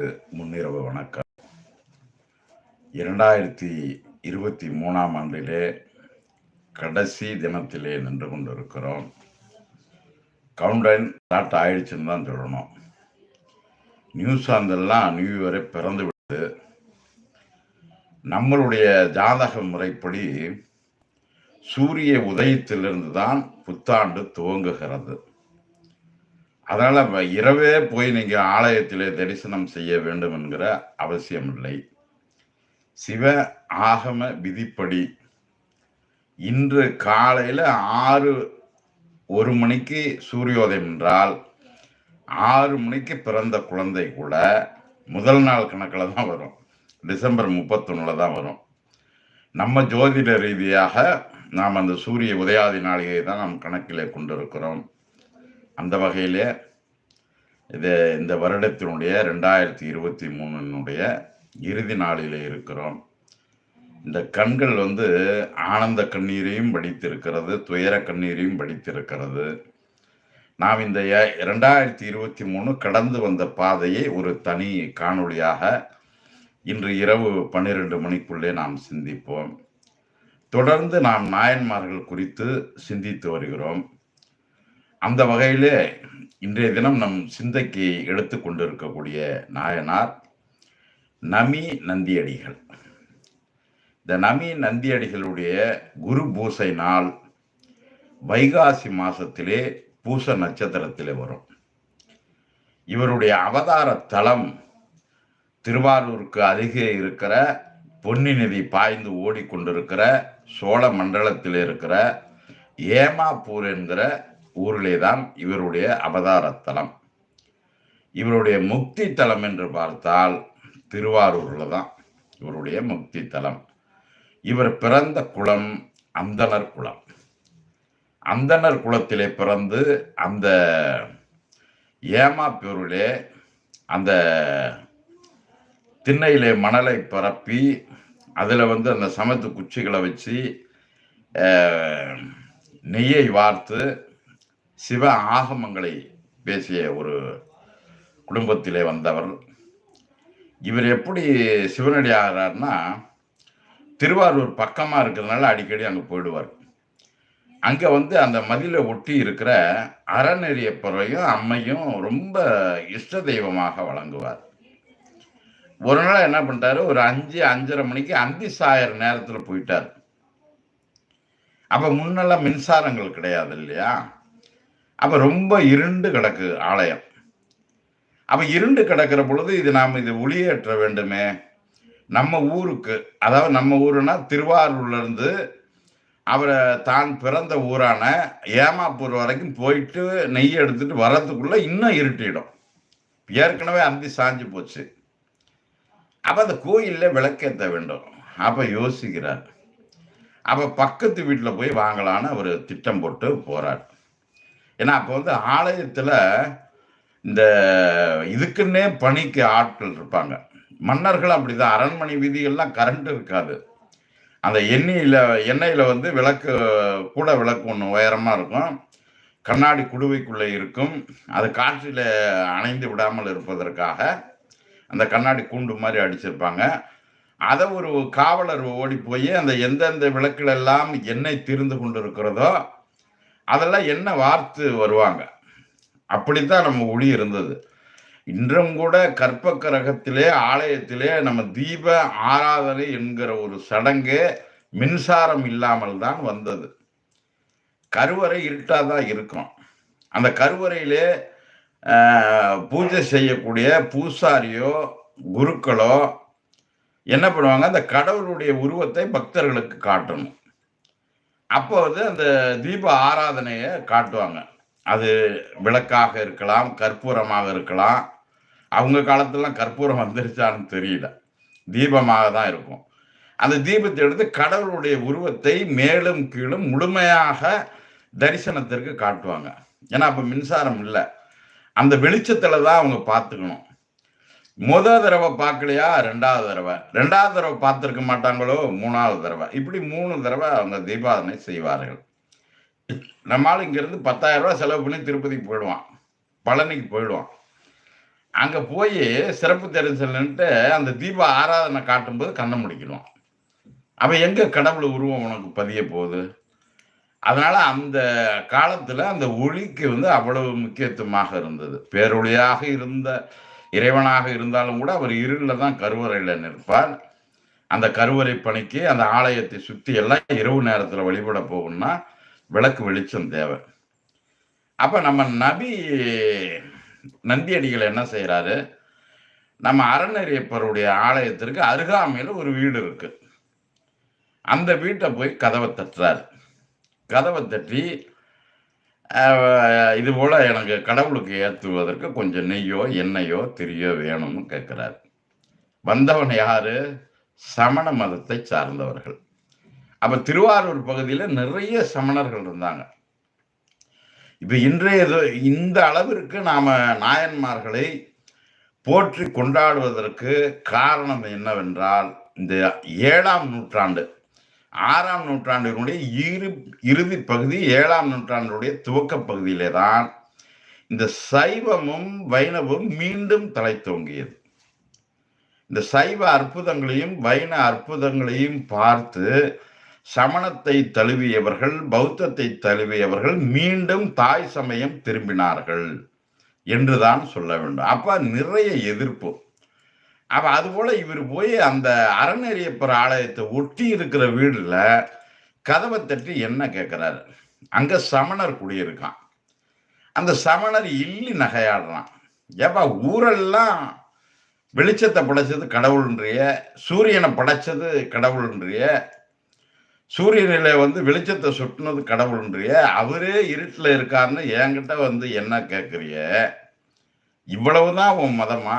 முன்னிரவு வணக்கம். இரண்டாயிரத்தி இருபத்தி மூணாம் ஆண்டிலே கடைசி தினத்திலே நின்று கொண்டிருக்கிறோம். கவுண்டன் ஸ்டார்ட் ஆயிடுச்சுன்னு தான் சொல்லணும். நியூஸ் ஆந்தெல்லாம் நியூ இயரை பிறந்து விட்டு நம்மளுடைய ஜாதக முறைப்படி சூரிய உதயத்திலிருந்து தான் புத்தாண்டு துவங்குகிறது. அதனால வ- இரவே போய் நீங்க ஆலயத்திலே தரிசனம் செய்ய வேண்டும் என்கிற அவசியம் இல்லை சிவ ஆகம விதிப்படி இன்று காலையில ஆறு ஒரு மணிக்கு சூரியோதயம் என்றால் ஆறு மணிக்கு பிறந்த குழந்தை கூட முதல் நாள் கணக்கில் தான் வரும். டிசம்பர் முப்பத்தொன்னுல தான் வரும். நம்ம ஜோதிட ரீதியாக நாம் அந்த சூரிய உதயாதி நாளிகை தான் நாம் கணக்கிலே கொண்டிருக்கிறோம். அந்த வகையிலே இது இந்த வருடத்தினுடைய ரெண்டாயிரத்தி இருபத்தி மூணுனுடைய இறுதி நாளில் இருக்கிறோம். இந்த கண்கள் வந்து ஆனந்த கண்ணீரையும் வடித்திருக்கிறது துயர கண்ணீரையும் வடித்திருக்கிறது. நாம் இந்த எ- ரெண்டாயிரத்தி இருபத்தி மூணு கடந்து வந்த பாதையை ஒரு தனி காணொளியாக இன்று இரவு பன்னிரெண்டு மணிக்குள்ளே நாம் சிந்திப்போம். தொடர்ந்து நாம் நாயன்மார்கள் குறித்து சிந்தித்து வருகிறோம். அந்த வகையிலே இன்றைய தினம் நம் சிந்தைக்கு எடுத்து கொண்டிருக்கக்கூடிய நாயனார் நமி நந்தியடிகள். இந்த நமி நந்தியடிகளுடைய குரு பூசை நாள் வைகாசி மாசத்திலே பூச நட்சத்திரத்திலே வரும். இவருடைய அவதார தலம் திருவாரூருக்கு அருகே இருக்கிற பொன்னி நதி பாய்ந்து ஓடிக்கொண்டிருக்கிற சோழ மண்டலத்தில் இருக்கிற ஏமாப்பூர் என்கிற ஊரிலே தான் இவருடைய அவதாரத்தலம். இவருடைய முக்தி தலம் என்று பார்த்தால் திருவாரூரில் தான் இவருடைய முக்தி தலம் இவர் பிறந்த குளம் அந்தணர் குளம். அந்தணர் குலத்திலே பிறந்து அந்த ஏமாப்பூரிலே அந்த திண்ணையிலே மணலை பரப்பி அதில் வந்து அந்த சமத்து குச்சிகளை வச்சு நெய்யை வார்த்து சிவ ஆகமங்களை பேசிய ஒரு குடும்பத்திலே வந்தவர். இவர் எப்படி சிவனடி ஆகிறார்னா திருவாரூர் பக்கமாக இருக்கிறதுனால அடிக்கடி அங்கே போயிடுவார். அங்கே வந்து அந்த மதிலை ஒட்டி இருக்கிற அறநெறியப்பறையும் அம்மையும் ரொம்ப இஷ்ட தெய்வமாக வழங்குவார். ஒரு நாள் என்ன பண்ணிட்டாரு? ஒரு அஞ்சு அஞ்சரை மணிக்கு அந்தி சாயர் நேரத்தில் போயிட்டார். அப்போ முன்னெல்லாம் மின்சாரங்கள் கிடையாது இல்லையா? அப்போ ரொம்ப இருண்டு கிடக்கு ஆலயம். அப்போ இருண்டு கிடக்கிற பொழுது இது நாம் இது ஒளியேற்ற வேண்டுமே. நம்ம ஊருக்கு அதாவது நம்ம ஊருனா திருவாரூர்ல இருந்து அவரை தான் பிறந்த ஊரான ஏமாப்பூர் வரைக்கும் போயிட்டு நெய் எடுத்துட்டு வர்றதுக்குள்ள இன்னும் இருட்டிடும் ஏற்கனவே அந்தி சாஞ்சு போச்சு. அப்போ அந்த கோயிலில் விளக்கேற்ற வேண்டும். அப்போ யோசிக்கிறார். அப்போ பக்கத்து வீட்டில் போய் வாங்கலான்னு அவர் திட்டம் போட்டு போறார். ஏன்னா அப்போ வந்து ஆலயத்தில் இந்த இதுக்குன்னே பணிக்கு ஆட்கள் இருப்பாங்க. மன்னர்கள் அப்படிதான். அரண்மனை வீதிகள்லாம் கரண்ட் இருக்காது. அந்த எண்ணெயில் எண்ணெயில் வந்து விளக்கு கூட விளக்கு ஒன்று உயரமாக இருக்கும். கண்ணாடி குடுவைக்குள்ளே இருக்கும். அது காற்றில் அணைந்து விடாமல் இருப்பதற்காக அந்த கண்ணாடி கூண்டு மாதிரி அடிச்சிருப்பாங்க. அதை ஒரு காவலர் ஓடி போய் அந்த எந்தெந்த விளக்குல எல்லாம் எண்ணெய் தீர்ந்து கொண்டு இருக்கிறதோ அதெல்லாம் என்ன வார்த்து வருவாங்க? அப்படித்தான் நம்ம ஒளி இருந்தது. இன்றும் கூட கற்பக்கரகத்திலே ஆலயத்திலே நம்ம தீப ஆராதனை என்கிற ஒரு சடங்கு மின்சாரம் இல்லாமல் தான் வந்தது. கருவறை இருட்டாக தான் இருக்கும். அந்த கருவறையிலே பூஜை செய்யக்கூடிய பூசாரியோ குருக்களோ என்ன பண்ணுவாங்க? அந்த கடவுளுடைய உருவத்தை பக்தர்களுக்கு காட்டணும். அப்போ வந்து அந்த தீப ஆராதனையை காட்டுவாங்க. அது விளக்காக இருக்கலாம் கற்பூரமாக இருக்கலாம். அவங்க காலத்துலலாம் கற்பூரம் வந்துருச்சான்னு தெரியல. தீபமாக தான் இருக்கும். அந்த தீபத்தை எடுத்து கடவுளுடைய உருவத்தை மேலும் கீழும் முழுமையாக தரிசனத்திற்கு காட்டுவாங்க. ஏன்னா அப்போ மின்சாரம் இல்லை. அந்த வெளிச்சத்தில் தான் அவங்க பார்த்துக்கணும். முத தடவை பார்க்கலையா? ரெண்டாவது தடவை. ரெண்டாவது தடவை பார்த்துருக்க மாட்டாங்களோ? மூணாவது தடவை. இப்படி மூணு தடவை அவங்க தீபாதனை செய்வார்கள். நம்மால் இங்கேருந்து பத்தாயிரம் ரூபா செலவு பண்ணி திருப்பதிக்கு போயிடுவான். பழனிக்கு போயிடுவான். அங்க போய் சிறப்பு தெரிஞ்சல்ன்ட்டு அந்த தீப ஆராதனை காட்டும்போது கண்ணை முடிக்கணும் அவன் எங்க கடவுள் உருவம் உனக்கு பதிய போகுது? அதனால அந்த காலத்துல அந்த ஒளிக்கு வந்து அவ்வளவு முக்கியத்துவமாக இருந்தது. பேரொழியாக இருந்த இறைவனாக இருந்தாலும் கூட அவர் இருளில் தான் கருவறையில் நிற்பார். அந்த கருவறை பணிக்கு அந்த ஆலயத்தை சுற்றி எல்லாம் இரவு நேரத்தில் வழிபட போகணும்னா விளக்கு வெளிச்சம் தேவை அப்போ நம்ம நபி நந்தியடிகள் என்ன செய்கிறாரு நம்ம அறநெறியப்பருடைய ஆலயத்திற்கு அருகாமையில் ஒரு வீடு இருக்கு. அந்த வீட்டை போய் கதவை தட்டுறாரு. கதவை தட்டி இது போல எனக்கு கடவுளுக்கு ஏற்றுவதற்கு கொஞ்சம் நெய்யோ எண்ணெயோ திரியோ வேணும்னு கேட்குறாரு. வந்தவன் யாரு? சமண மதத்தை சார்ந்தவர்கள். அப்ப திருவாரூர் பகுதியில் நிறைய சமணர்கள் இருந்தாங்க. இப்போ இன்றைய இது- இந்த அளவிற்கு நாம நாயன்மார்களை போற்றி கொண்டாடுவதற்கு காரணம் என்னவென்றால் இந்த ஏழாம் நூற்றாண்டு ஆறாம் நூற்றாண்டினுடைய இரு இறுதி பகுதி ஏழாம் நூற்றாண்டுடைய துவக்க பகுதியிலே தான் இந்த சைவமும் வைணவும் மீண்டும் தலை தோங்கியது. இந்த சைவ அற்புதங்களையும் வைண அற்புதங்களையும் பார்த்து சமணத்தை தழுவியவர்கள் பௌத்தத்தை தழுவியவர்கள் மீண்டும் தாய் சமயம் திரும்பினார்கள் என்றுதான் சொல்ல வேண்டும். அப்ப நிறைய எதிர்ப்பு. அப்ப அது போல இவர் போய் அந்த அறநெறியப்பர் ஆலயத்தை ஒட்டி இருக்கிற வீடுல கதவை தட்டி என்ன கேட்கிறாரு அங்க சமணர் குடியிருக்கான். அந்த சமணர் இல்லி நகையாடுறான். ஏப்பா ஊரெல்லாம் வெளிச்சத்தை படைச்சது கடவுள்ன்றிய சூரியனை படைச்சது கடவுள்ன்றிய சூரியனில வந்து வெளிச்சத்தை சுட்டுனது கடவுள்ன்றிய அவரே இருட்டில் இருக்காருன்னு என்கிட்ட வந்து என்ன கேட்குறிய இவ்வளவுதான் உன் மதமா?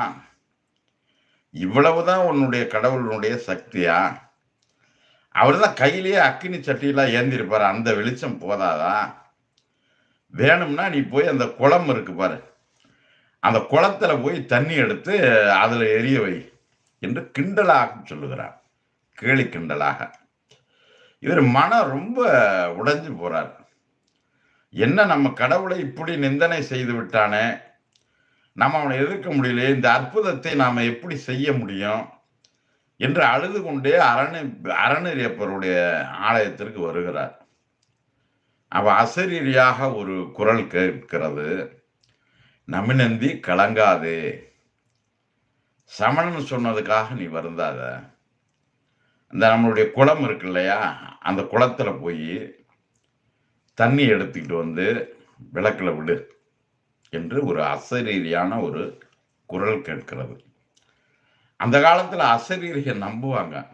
இவ்வளவுதான் உன்னுடைய கடவுளுடைய சக்தியா? அவர் தான் கையிலேயே அக்கினி சட்டியெல்லாம் ஏந்திருப்பார். அந்த வெளிச்சம் போதாதா? வேணும்னா நீ போய் அந்த குளம் இருக்கு பாரு. அந்த குளத்துல போய் தண்ணி எடுத்து அதில் எரிய வை என்று கிண்டலாக சொல்லுகிறார். கேலி கிண்டலாக. இவர் மனம் ரொம்ப உடைஞ்சு போறார். என்ன நம்ம கடவுளை இப்படி நிந்தனை செய்து விட்டானே? நம்ம அவனை எதிர்க்க முடியலையே இந்த அற்புதத்தை நாம் எப்படி செய்ய முடியும்? என்று அழுது கொண்டே அரண அறநெறியப்பருடைய ஆலயத்திற்கு வருகிறார். அவ அசரீரியாக ஒரு குரல் கேட்கிறது. நமினந்தி கலங்காதே. சமணன் சொன்னதுக்காக நீ வருந்தாத. இந்த நம்மளுடைய குளம் இருக்கு இல்லையா? அந்த குளத்தில் போய் தண்ணி எடுத்துக்கிட்டு வந்து விளக்கில் விடு. என்று ஒரு அசரீரியான ஒரு குரல் கேட்கிறது. அந்த காலத்தில் அசரீரியை நம்புவாங்க.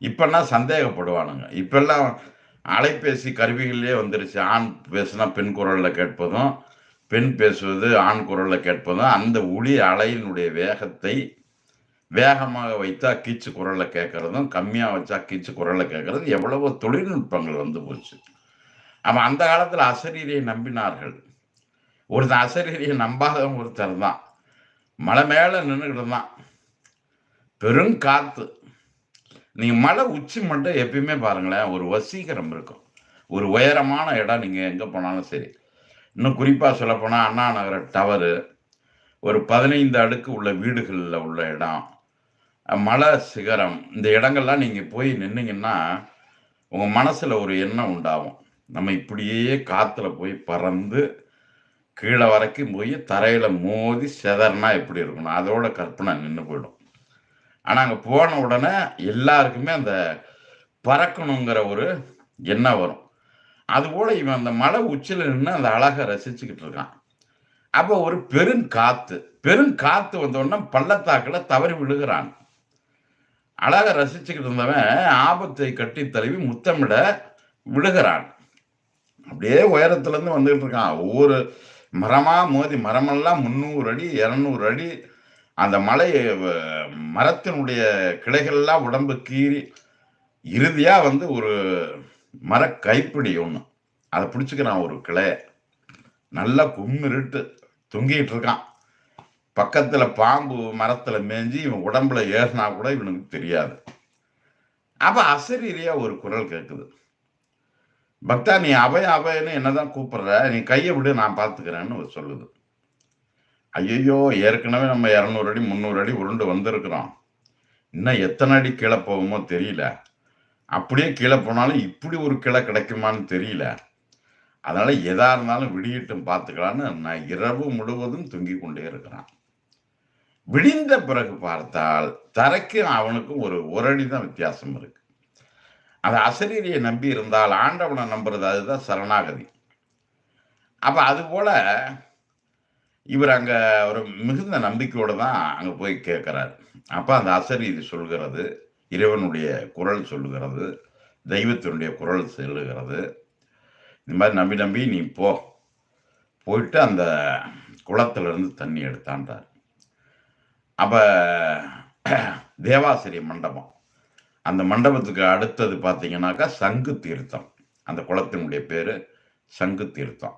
இப்பன்னா சந்தேகப்படுவானுங்க. இப்பெல்லாம் அலைபேசி கருவிகள்லேயே வந்துருச்சு. ஆண் பேசுனா பெண் குரலில் கேட்பதும் பெண் பேசுவது ஆண் குரலில் கேட்பதும் அந்த ஒளி அலையினுடைய வேகத்தை வேகமாக வைத்தா கீச்சு குரலில் கேட்குறதும் கம்மியாக வச்சா கீச்சு குரலில் கேட்குறதும் எவ்வளவோ தொழில்நுட்பங்கள் வந்து போச்சு. அவன் அந்த காலத்தில் அசரீரியை நம்பினார்கள். ஒரு அசரீரியை நம்பாதவன் ஒருத்தர் தான். மலை மேலே நின்றுக்கிட்டு தான். பெரும் காற்று நீங்கள் மலை உச்சி மட்டும் எப்பயுமே பாருங்களேன் ஒரு வசீகரம் இருக்கும். ஒரு உயரமான இடம் நீங்கள் எங்கே போனாலும் சரி. இன்னும் குறிப்பாக சொல்லப்போனால் அண்ணா நகர டவரு ஒரு பதினைந்து அடுக்கு உள்ள வீடுகளில் உள்ள இடம். மலை சிகரம் இந்த இடங்கள்லாம் நீங்கள் போய் நின்னீங்கன்னா உங்கள் மனசில் ஒரு எண்ணம் உண்டாகும். நம்ம இப்படியே காற்றுல போய் பறந்து கீழே வரைக்கும் போய் தரையில் மோதி செதறனா எப்படி இருக்கணும் அதோட கற்பனை நின்று போயிடும். ஆனால் அங்கே போன உடனே எல்லாருக்குமே அந்த பறக்கணுங்கிற ஒரு எண்ணம் வரும். அதுபோல் இவன் அந்த மலை உச்சியில் நின்று அந்த அழகை ரசிச்சுக்கிட்டு இருக்கான். அப்போ ஒரு பெருங்காத்து பெருங்காத்து வந்த பள்ளத்தாக்கில் தவறி விழுகிறான். அழகை ரசிச்சுக்கிட்டு இருந்தவன் ஆபத்தை கட்டி தழுவி முத்தமிட விழுகிறான். அப்படியே உயரத்துலேருந்து வந்துக்கிட்டு வந்துகிட்டு இருக்கான். ஒவ்வொரு மரமா மோதி மரமெல்லாம் முந்நூறு அடி இரநூறு அடி அந்த மலை மரத்தினுடைய கிளைகள்லாம் உடம்பு கீறி இறுதியாக வந்து ஒரு மர கைப்பிடி ஒன்று அதை பிடிச்சிக்கிறான் ஒரு கிளைய நல்லா கும்மிருட்டு தொங்கிட்டு இருக்கான். பக்கத்தில் பாம்பு மரத்தில் மேஞ்சி இவன் உடம்புல ஏறினா கூட இவனுக்கு தெரியாது. அப்போ அசரீரியாக ஒரு குரல் கேட்குது பக்தா நீ அபய அபயன்னு என்னதான் கூப்பிடுற நீ கையை விடு நான் பார்த்துக்கிறேன்னு சொல்லுது. ஐயையோ ஏற்கனவே நம்ம இரநூறு அடி முந்நூறு அடி உருண்டு வந்திருக்கிறோம். இன்னும் எத்தனை அடி கீழே போகுமோ தெரியல. அப்படியே கீழே போனாலும் இப்படி ஒரு கிளை கிடைக்குமான்னு தெரியல. அதனால் எதா இருந்தாலும் விடியட்டும் பார்த்துக்கலான்னு நான் இரவு முழுவதும் தொங்கி கொண்டே இருக்கிறான். விடிந்த பிறகு பார்த்தால் தரைக்கும் அவனுக்கும் ஒரு ஒரு அடி தான் வித்தியாசம் இருக்கு. அந்த அசரீரியை நம்பி இருந்தால் ஆண்டவனை நம்புறது அதுதான் சரணாகதி. அப்போ அதுபோல் இவர் அங்கே ஒரு மிகுந்த நம்பிக்கையோடு தான் அங்கே போய் கேட்குறார். அப்போ அந்த அசரீதி சொல்கிறது இறைவனுடைய குரல் சொல்லுகிறது தெய்வத்தினுடைய குரல் சொல்லுகிறது. இந்த மாதிரி நம்பி நம்பி நீ போ. போயிட்டு அந்த குளத்திலிருந்து தண்ணி எடுத்தான்றார். அப்போ தேவாசிரிய மண்டபம். அந்த மண்டபத்துக்கு அடுத்தது பார்த்தீங்கன்னாக்கா சங்கு தீர்த்தம். அந்த குளத்தினுடைய பேர் சங்கு தீர்த்தம்.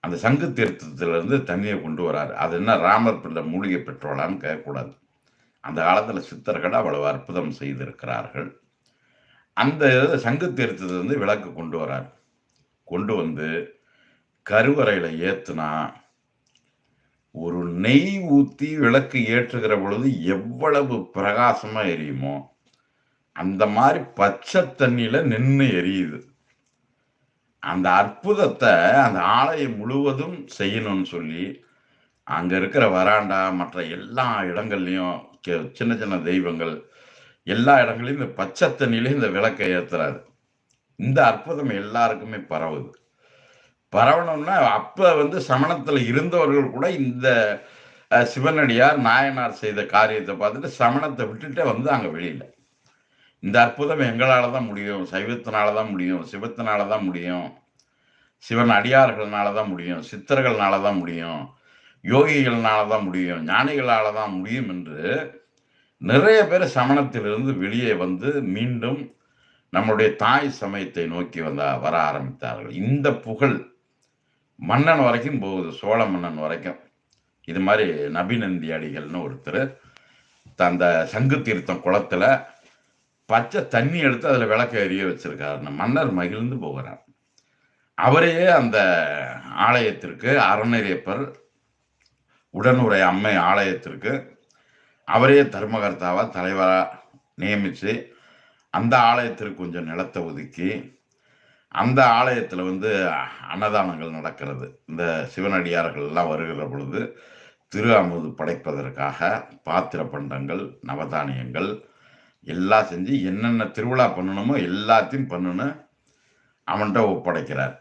அந்த சங்கு தீர்த்தத்திலிருந்து தண்ணியை கொண்டு வராரு. அது என்ன ராமர் பிள்ளை மூலிகை பெற்றோலான்னு கேட்கக்கூடாது. அந்த காலத்தில் சித்தர்கள் அவ்வளவு அற்புதம் செய்திருக்கிறார்கள். அந்த சங்கு தீர்த்தத்திலிருந்து விளக்கு கொண்டு வரார். கொண்டு வந்து கருவறையில் ஏற்றுனா ஒரு நெய் ஊற்றி விளக்கு ஏற்றுகிற பொழுது எவ்வளவு பிரகாசமாக எரியுமோ அந்த மாதிரி பச்சை தண்ணியில நின்று எரியுது. அந்த அற்புதத்தை அந்த ஆலயம் முழுவதும் செய்யணும்னு சொல்லி அங்க இருக்கிற வராண்டா மற்ற எல்லா இடங்கள்லையும் கே- சின்ன சின்ன தெய்வங்கள் எல்லா இடங்களையும் இந்த பச்சை தண்ணியிலையும் இந்த விளக்கை ஏற்றுறாரு இந்த அற்புதம் எல்லாருக்குமே பரவுது. பரவணும்னா அப்ப வந்து சமணத்துல இருந்தவர்கள் கூட இந்த சிவனடியார் நாயனார் செய்த காரியத்தை பார்த்துட்டு சமணத்தை விட்டுட்டே வந்து அங்க வெளியில. இந்த அற்புதம் எங்களால் தான் முடியும். சைவத்தினால தான் முடியும். சிவத்தினால தான் முடியும். சிவன் அடியார்கள்னால தான் முடியும். சித்தர்கள்னால தான் முடியும். யோகிகள்னால தான் முடியும். ஞானிகளால் தான் முடியும் என்று நிறைய பேர் சமணத்திலிருந்து வெளியே வந்து மீண்டும் நம்முடைய தாய் சமயத்தை நோக்கி வந்த வர ஆரம்பித்தார்கள். இந்த புகழ் மன்னன் வரைக்கும் போகுது. சோழ மன்னன் வரைக்கும். இது மாதிரி நபிநந்தி அடிகள்னு ஒருத்தர் அந்த சங்கு தீர்த்தம் குளத்தில் பச்சை தண்ணி எடுத்து அதில் விளக்க எரிய வச்சிருக்காருன்னு மன்னர் மகிழ்ந்து போகிறார். அவரையே அந்த ஆலயத்திற்கு அறநெறியப்பர் உடனுரை அம்மை ஆலயத்திற்கு அவரே தர்மகர்த்தாவாக தலைவராக நியமித்து அந்த ஆலயத்திற்கு கொஞ்சம் நிலத்தை ஒதுக்கி அந்த ஆலயத்தில் வந்து அன்னதானங்கள் நடக்கிறது. இந்த சிவனடியார்கள் எல்லாம் வருகிற பொழுது திரு அமுது படைப்பதற்காக பாத்திர பண்டங்கள் நவதானியங்கள் எல்லாம் செஞ்சு என்னென்ன திருவிழா பண்ணணுமோ எல்லாத்தையும் பண்ணுன்னு அவன்கிட்ட ஒப்படைக்கிறார்.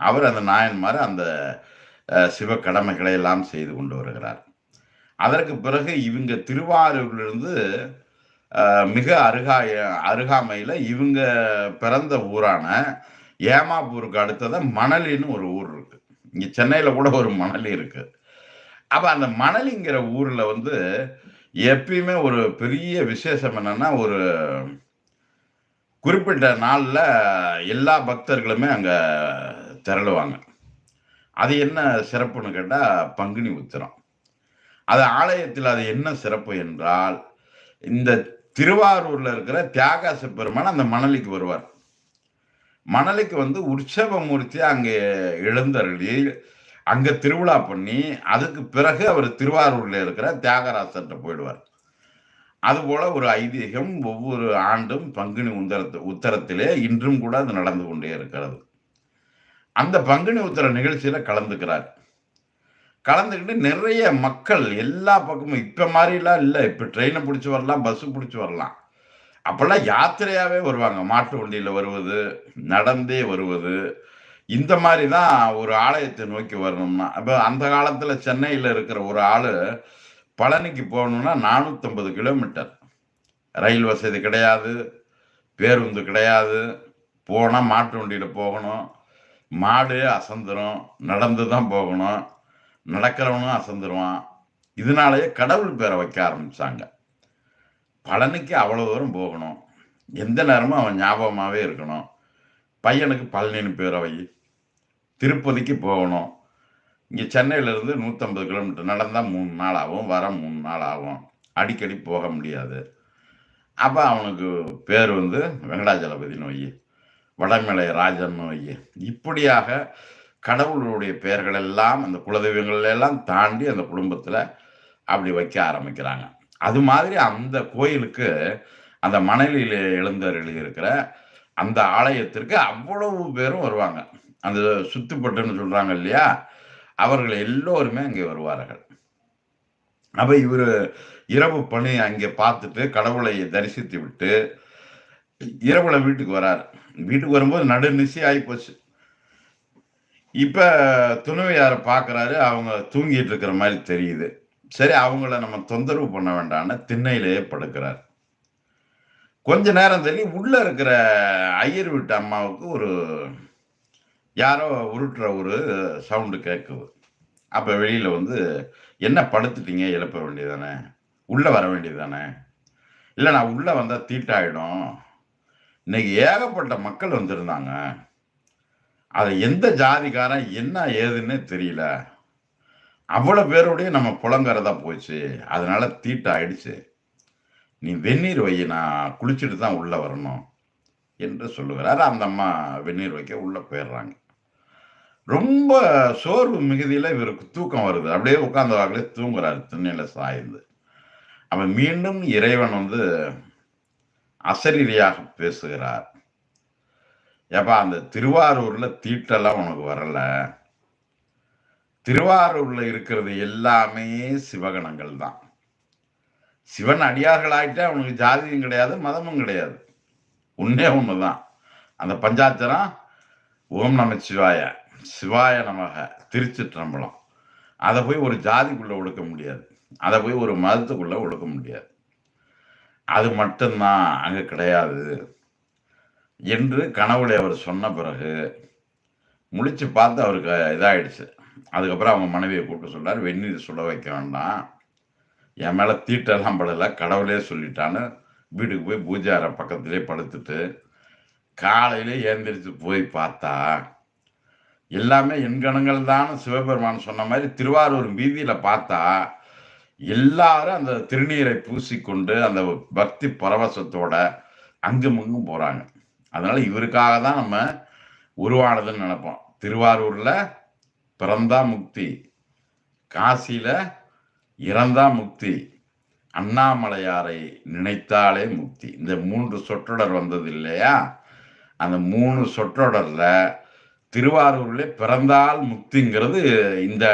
அவர் அந்த நாயன்மார் அந்த சிவ கடமைகளை எல்லாம் செய்து கொண்டு வருகிறார். அதற்கு பிறகு இவங்க திருவாரூரிலிருந்து மிக அருகா அருகாமையில் இவங்க பிறந்த ஊரான ஏமாப்பூருக்கு அடுத்ததான் மணலின்னு ஒரு ஊர் இருக்கு. இங்கே சென்னையில் கூட ஒரு மணலி இருக்கு. அப்போ அந்த மணலிங்கிற ஊரில் வந்து எப்பயுமே ஒரு பெரிய விசேஷம் என்னன்னா ஒரு குறிப்பிட்ட நாளில் எல்லா பக்தர்களுமே அங்கே திரளுவாங்க. அது என்ன சிறப்புன்னு கேட்டால் பங்குனி உத்திரம். அது ஆலயத்தில் அது என்ன சிறப்பு என்றால் இந்த திருவாரூரில் இருக்கிற தியாகாச பெருமான் அந்த மணலிக்கு வருவார். மணலிக்கு வந்து உற்சவ மூர்த்தியாக அங்கே எழுந்தருளி அங்க திருவிழா பண்ணி அதுக்கு பிறகு அவர் திருவாரூர்ல இருக்கிற தியாகராசர்கிட்ட போயிடுவார். அதுபோல ஒரு ஐதீகம் ஒவ்வொரு ஆண்டும் பங்குனி உத்தரத்து உத்தரத்திலே இன்றும் கூட அது நடந்து கொண்டே இருக்கிறது. அந்த பங்குனி உத்தர நிகழ்ச்சியில கலந்துக்கிறார். கலந்துக்கிட்டு நிறைய மக்கள் எல்லா பக்கமும் இப்போ மாதிரிலாம் இல்லை இப்போ ட்ரெயினை பிடிச்சி வரலாம் பஸ்ஸு பிடிச்சி வரலாம். அப்போல்லாம் யாத்திரையாகவே வருவாங்க. மாட்டு வண்டியில் வருவது நடந்தே வருவது இந்த மாதிரி தான் ஒரு ஆலயத்தை நோக்கி வரணும்னா இப்போ அந்த காலத்தில் சென்னையில் இருக்கிற ஒரு ஆள் பழனிக்கு போகணும்னா நானூற்றம்பது கிலோமீட்டர். ரயில் வசதி கிடையாது பேருந்து கிடையாது போனால் மாட்டு வண்டியில் போகணும் மாடு அசந்துரும் நடந்து தான் போகணும் நடக்கிறவனும் அசந்துருவான். இதனாலேயே கடவுள் பேரை வைக்க ஆரம்பித்தாங்க பழனிக்கு அவ்வளோ தூரம் போகணும். எந்த நேரமும் அவன் ஞாபகமாகவே இருக்கணும். பையனுக்கு பழனின்னு பேரை வை. திருப்பதிக்கு போகணும். இங்கே சென்னையிலேருந்து நூற்றம்பது கிலோமீட்டர் நடந்தால் மூணு நாள் ஆகும் வர மூணு நாள் ஆகும். அடிக்கடி போக முடியாது. அப்போ அவனுக்கு பேர் வந்து வெங்கடாஜலபதி நோய் வடமலை ராஜன் நோய். இப்படியாக கடவுளுடைய பெயர்கள் எல்லாம் அந்த குலதெய்வங்கள் எல்லாம் தாண்டி அந்த குடும்பத்தில் அப்படி வைக்க ஆரம்பிக்கிறாங்க. அது மாதிரி அந்த கோயிலுக்கு அந்த மணலில் எழுந்தருளி இருக்கிற அந்த ஆலயத்திற்கு அவ்வளவு பேரும் வருவாங்க. அந்த சுத்துப்பட்டுன்னு சொல்கிறாங்க இல்லையா? அவர்கள் எல்லோருமே அங்கே வருவார்கள். அப்போ இவர் இரவு பணி அங்கே பார்த்துட்டு கடவுளை தரிசித்து விட்டு இரவுல வீட்டுக்கு வராரு. வீட்டுக்கு வரும்போது நடுநிசி ஆகிப்போச்சு இப்போ துணைவியாரை பார்க்குறாரு அவங்க தூங்கிட்டு இருக்கிற மாதிரி தெரியுது. சரி அவங்கள நம்ம தொந்தரவு பண்ண வேண்டாம்னு திண்ணையிலேயே படுக்கிறார். கொஞ்ச நேரம் தள்ளி உள்ளே இருக்கிற ஐயர் வீட்டு அம்மாவுக்கு ஒரு யாரோ உருட்டுற ஒரு சவுண்டு கேட்குது. அப்போ வெளியில் வந்து என்ன படுத்துட்டீங்க? எழுப்ப வேண்டியதானே? உள்ளே வர வேண்டியதானே? இல்லை நான் உள்ளே வந்தால் தீட்டாயிடும். இன்னைக்கு ஏகப்பட்ட மக்கள் வந்திருந்தாங்க. அதை எந்த ஜாதிக்காரன் என்ன ஏதுன்னு தெரியல. அவ்வளோ பேருடைய நம்ம புலங்கறதா போச்சு. அதனால தீட்டாயிடுச்சு. நீ வெந்நீர் வை நான் குளிச்சுட்டு தான் உள்ளே வரணும் என்று சொல்லுகிறார். அந்த அம்மா வெந்நீர் வைக்க உள்ளே போயிடுறாங்க. ரொம்ப சோர்வு மிகுதியில் இவருக்கு தூக்கம் வருது. அப்படியே உட்கார்ந்த வாக்கிலே தூங்குறாரு திண்ணையில் சாய்ந்து. அவன் மீண்டும் இறைவன் வந்து அசரீரியாக பேசுகிறார். ஏப்பா அந்த திருவாரூரில் தீட்டெல்லாம் உனக்கு வரலை. திருவாரூரில் இருக்கிறது எல்லாமே சிவகணங்கள் தான். சிவன் அடியார்களாகிட்டே அவனுக்கு ஜாதியும் கிடையாது மதமும் கிடையாது. உன்னே ஒன்று தான் அந்த பஞ்சாச்சரம் ஓம் நம சிவாய நமக திருச்சிற்றம்பலம் அதை போய் ஒரு ஜாதிக்குள்ளே ஒடுக்க முடியாது. அதை போய் ஒரு மதத்துக்குள்ளே ஒடுக்க முடியாது. அது மட்டும்தான் அங்கே கிடையாது. என்று கனவுல அவர் சொன்ன பிறகு முழிச்சு பார்த்து அவருக்கு இதாகிடுச்சு அதுக்கப்புறம் அவங்க மனைவியை கூப்பிட்டு சொன்னார் வெந்நீர் சுட வைக்க வேண்டாம். என் மேலே தீட்டெல்லாம் படலை கடவுளே சொல்லிட்டான்னு வீட்டுக்கு போய் பூஜை அறை படுத்துட்டு காலையிலே ஏந்திரிச்சு போய் பார்த்தா எல்லாமே எண்கணங்கள் தான் சிவபெருமான் சொன்ன மாதிரி திருவாரூர் வீதியில் பார்த்தா எல்லாரும் அந்த திருநீரை பூசிக்கொண்டு அந்த பக்தி பரவசத்தோட அங்கும் இங்கும் போகிறாங்க அதனால் இவருக்காக தான் நம்ம உருவானதுன்னு நினைப்போம். திருவாரூரில் பிறந்தா முக்தி காசியில் இறந்தா முக்தி அண்ணாமலையாரை நினைத்தாலே முக்தி. இந்த மூன்று சொற்றொடர் வந்தது இல்லையா? அந்த மூணு சொற்றொடரில் திருவாரூர்ல பிறந்தால் முக்திங்கிறது இந்த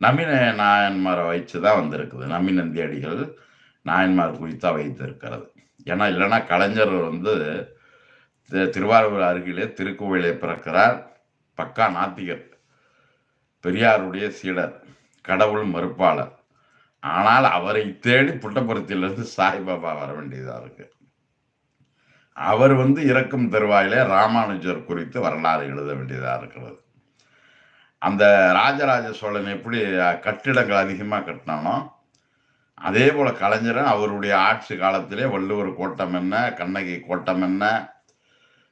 நவீன நாயன்மாரை வைத்து தான் வந்திருக்குது. நமினந்தி அடிகள் நாயன்மார் குறித்தா வைத்திருக்கிறது. ஏன்னா இல்லைன்னா கலைஞர் வந்து திருவாரூர் அருகிலே திருக்கோவிலே பிறக்கிறார். பக்கா நாத்திகர் பெரியாருடைய சீடர் கடவுள் மறுப்பாளர். ஆனால் அவரை தேடி புட்டபுரத்திலிருந்து சாய்பாபா வர வேண்டியதாக இருக்குது அவர் வந்து இறக்கும் தருவாயிலே ராமானுஜர் குறித்து வரலாறு எழுத வேண்டியதாக இருக்கிறது. அந்த ராஜராஜ சோழன் எப்படி கட்டிடங்கள் அதிகமாக கட்டினானோ அதே போல் கலைஞரும் அவருடைய ஆட்சி காலத்திலே வள்ளுவர் கோட்டம் என்ன கண்ணகி கோட்டம் என்ன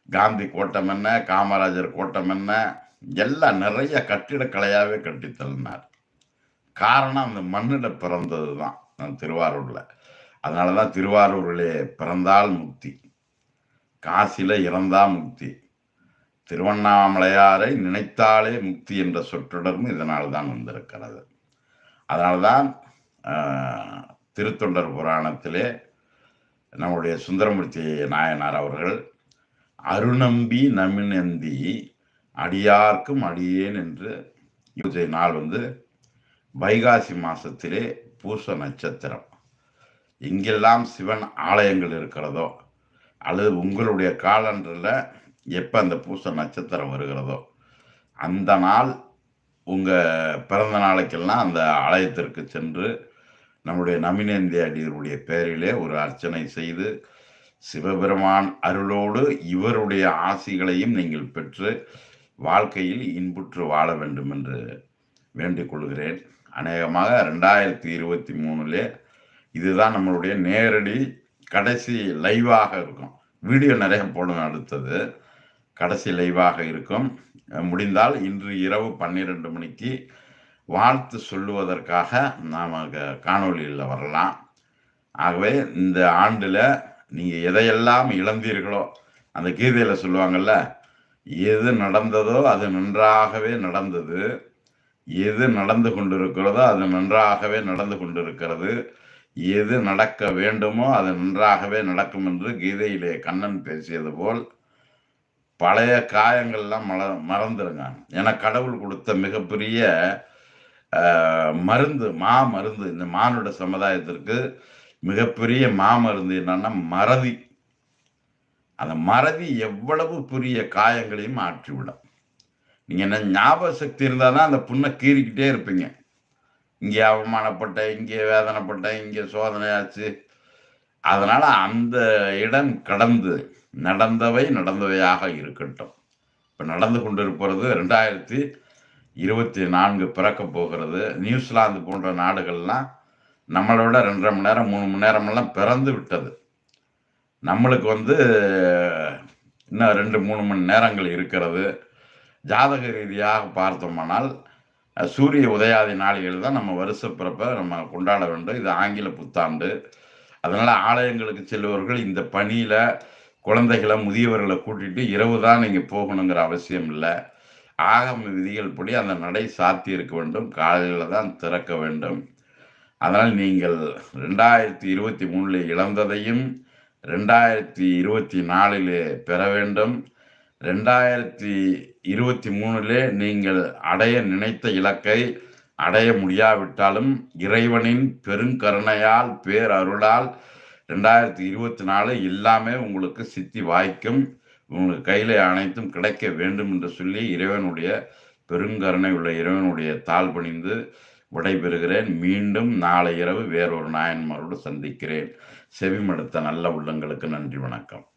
காந்தி கோட்டம் என்ன காமராஜர் கோட்டம் என்ன எல்லாம் நிறைய கட்டிடக்கலையாகவே கட்டி தள்ளினார். காரணம் அந்த மண்ணில பிறந்தது தான் அதனால் தான் திருவாரூரிலே பிறந்தால் முக்தி காசில இறந்தா முக்தி. திருவண்ணாமலையாரை நினைத்தாலே முக்தி என்ற சொற்றொடரும் இதனால் தான் வந்திருக்கிறது. அதனால்தான் தான் திருத்தொண்டர் புராணத்திலே நம்முடைய சுந்தரமூர்த்தி நாயனார் அவர்கள் அருணம்பி நமினந்தி அடியார்க்கும் அடியேன் என்று இவற்றை நாள் வந்து வைகாசி மாதத்திலே பூச நட்சத்திரம். எங்கெல்லாம் சிவன் ஆலயங்கள் இருக்கிறதோ அல்லது உங்களுடைய காலண்டரில் எப்போ அந்த பூச நட்சத்திரம் வருகிறதோ அந்த நாள் உங்கள் பிறந்த நாளைக்கெல்லாம் அந்த ஆலயத்திற்கு சென்று நம்முடைய நமினேந்தி அடியருடைய பெயரிலே ஒரு அர்ச்சனை செய்து சிவபெருமான் அருளோடு இவருடைய ஆசிகளையும் நீங்கள் பெற்று வாழ்க்கையில் இன்புற்று வாழ வேண்டும் என்று வேண்டிக் கொள்கிறேன். அநேகமாக ரெண்டாயிரத்தி இருபத்தி மூணுலே இதுதான் நம்மளுடைய நேரடி கடைசி லைவாக இருக்கும். வீடியோ நிறைய போடுவேன் அடுத்தது. கடைசி லைவாக இருக்கும். முடிந்தால் இன்று இரவு பன்னிரெண்டு மணிக்கு வாழ்த்து சொல்லுவதற்காக நாம் காணொளியில் வரலாம். ஆகவே இந்த ஆண்டில் நீங்கள் எதையெல்லாம் இழந்தீர்களோ அந்த கீதையில் சொல்லுவாங்கள்ல எது நடந்ததோ அது நன்றாகவே நடந்தது. எது நடந்து கொண்டிருக்கிறதோ அது நன்றாகவே நடந்து கொண்டிருக்கிறது. எது நடக்க வேண்டுமோ அது நன்றாகவே நடக்கும் என்று கீதையிலே கண்ணன் பேசியது போல் பழைய காயங்கள்லாம் மல மறந்துடுங்க ஏன்னா கடவுள் கொடுத்த மிகப்பெரிய மருந்து மா மருந்து இந்த மானுட சமுதாயத்திற்கு மிகப்பெரிய மா மருந்து என்னன்னா மறதி. அந்த மறதி எவ்வளவு பெரிய காயங்களையும் மாற்றிவிடும் நீங்கள் என்ன ஞாபக சக்தி இருந்தால் தான் அந்த புண்ணை கீறிக்கிட்டே இருப்பீங்க. இங்கே அவமானப்பட்டேன் இங்கே வேதனைப்பட்டேன் இங்கே சோதனையாச்சு அதனால் அந்த இடம் கடந்து நடந்தவை நடந்தவையாக இருக்கட்டும். இப்போ நடந்து கொண்டிருப்பது ரெண்டாயிரத்தி இருபத்தி நான்கு பிறக்க போகிறது. நியூசிலாந்து போன்ற நாடுகள்லாம் நம்மளோட ரெண்டரை மணி நேரம் மூணு மணி நேரமெல்லாம் பிறந்து விட்டது. நம்மளுக்கு வந்து இன்னும் ரெண்டு மூணு மணி நேரங்கள் இருக்கிறது. ஜாதக ரீதியாக பார்த்தோமானால் சூரிய உதயாதி நாளிகள் தான் நம்ம வருஷ பிறப்பை நம்ம கொண்டாட வேண்டும். இது ஆங்கில புத்தாண்டு. அதனால் ஆலயங்களுக்கு செல்பவர்கள் இந்த பணியில் குழந்தைகளை முதியவர்களை கூட்டிகிட்டு இரவு தான் நீங்கள் போகணுங்கிற அவசியம் இல்லை. ஆகம விதிகள் படி அந்த நடை சாத்தி இருக்க வேண்டும். காலையில் தான் திறக்க வேண்டும். அதனால் நீங்கள் ரெண்டாயிரத்தி இருபத்தி மூணில் இழந்ததையும் ரெண்டாயிரத்தி இருபத்தி நாலில் பெற வேண்டும். ரெண்டாயிரத்தி இருபத்தி மூணிலே நீங்கள் அடைய நினைத்த இலக்கை அடைய முடியாவிட்டாலும் இறைவனின் பெருங்கருணையால் பேரருளால் ரெண்டாயிரத்தி இருபத்தி நாலு எல்லாமே உங்களுக்கு சித்தி வாய்க்கும் உங்களுக்கு கையில் அனைத்தும் கிடைக்க வேண்டும் என்று சொல்லி இறைவனுடைய பெருங்கருணை உள்ள இறைவனுடைய தாழ் பணிந்து விடைபெறுகிறேன். மீண்டும் நாளை இரவு வேறொரு நாயன்மாரோடு சந்திக்கிறேன். செவிமடுத்த நல்ல உள்ளங்களுக்கு நன்றி வணக்கம்.